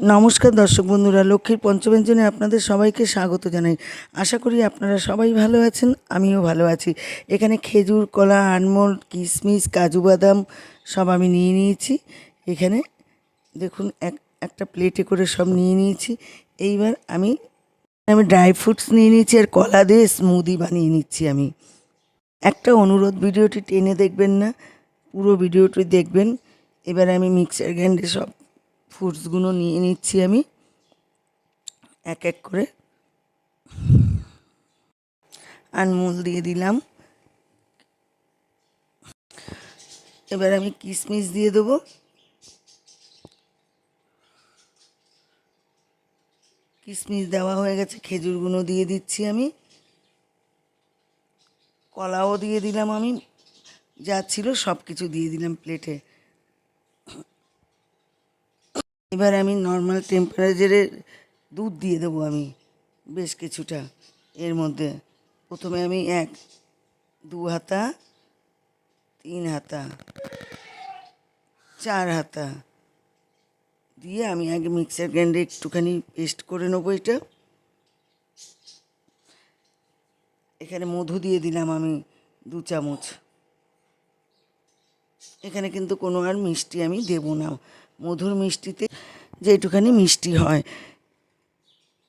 নমস্কার দর্শক বন্ধুরা, লক্ষ্মীর পঞ্চব্যঞ্জনে আপনাদের সবাইকে স্বাগত জানাই। আশা করি আপনারা সবাই ভালো আছেন, আমিও ভালো আছি। এখানে খেজুর, কলা, আনমোল, কিশমিশ, কাজু বাদাম সব আমি নিয়ে নিয়েছি। এখানে দেখুন, এক, একটা প্লেটে করে সব নিয়ে নিয়েছি। এইবার আমি আমি ড্রাই ফ্রুটস নিয়ে নিয়েছি আর কলা দিয়ে স্মুদি বানিয়ে নিচ্ছি আমি। একটা অনুরোধ, ভিডিওটি টেনে দেখবেন না, পুরো ভিডিওটি দেখবেন। এবার আমি মিক্সার গ্রাইন্ডে সব ফ্রুটসগুলো নিয়ে নিচ্ছি আমি। এক এক করে। আনমুল দিয়ে দিলাম। এবার আমি কিশমিশ দিয়ে দেবো। কিশমিশ দেওয়া হয়ে গেছে, খেজুরগুলো দিয়ে দিচ্ছি আমি। কলাও দিয়ে দিলাম আমি। যা ছিল সব কিছু দিয়ে দিলাম প্লেটে। এবার আমি নর্মাল টেম্পারেচারে দুধ দিয়ে দেবো আমি, বেশ কিছুটা। এর মধ্যে প্রথমে আমি এক, দু হাতা, তিন হাতা, চার হাতা দিয়ে আমি আগে মিক্সার গ্রাইন্ডে একটুখানি পেস্ট করে নেব এটা। এখানে মধু দিয়ে দিলাম আমি দু চামচ। এখানে কিন্তু কোনো আর মিষ্টি আমি দেব না। মধুর মিষ্টিতে যেটুখানি মিষ্টি হয়।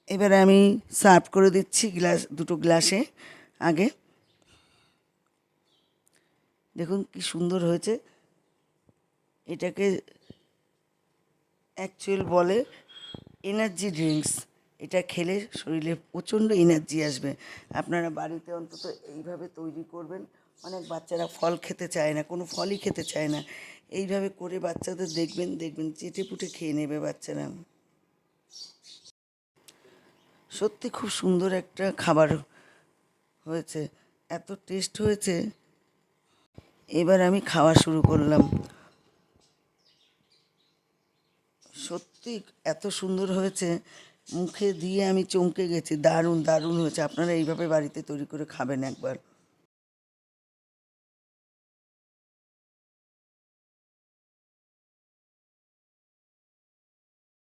এবারে আমি সার্ভ করে দিচ্ছি গ্লাস, দুটো গ্লাসে আগে। দেখুন কি সুন্দর হয়েছে। এটাকে অ্যাকচুয়াল বলে এনার্জি ড্রিঙ্কস এটা খেলে শরীরে প্রচণ্ড এনার্জি আসবে। আপনারা বাড়িতে অন্তত এইভাবে তৈরি করবেন। অনেক বাচ্চারা ফল খেতে চায় না, কোনো ফলই খেতে চায় না। এইভাবে করে বাচ্চাদের দেখবেন দেখবেন চেটে পুটে খেয়ে নেবে বাচ্চারা। সত্যি খুব সুন্দর একটা খাবার হয়েছে, এত টেস্ট হয়েছে। এবার আমি খাওয়া শুরু করলাম। সত্যি এত সুন্দর হয়েছে। মুখে দিয়ে আমি চমকে গেছি। দারুণ দারুণ হয়েছে। আপনারা এইভাবে বাড়িতে তৈরি করে খাবেন একবার।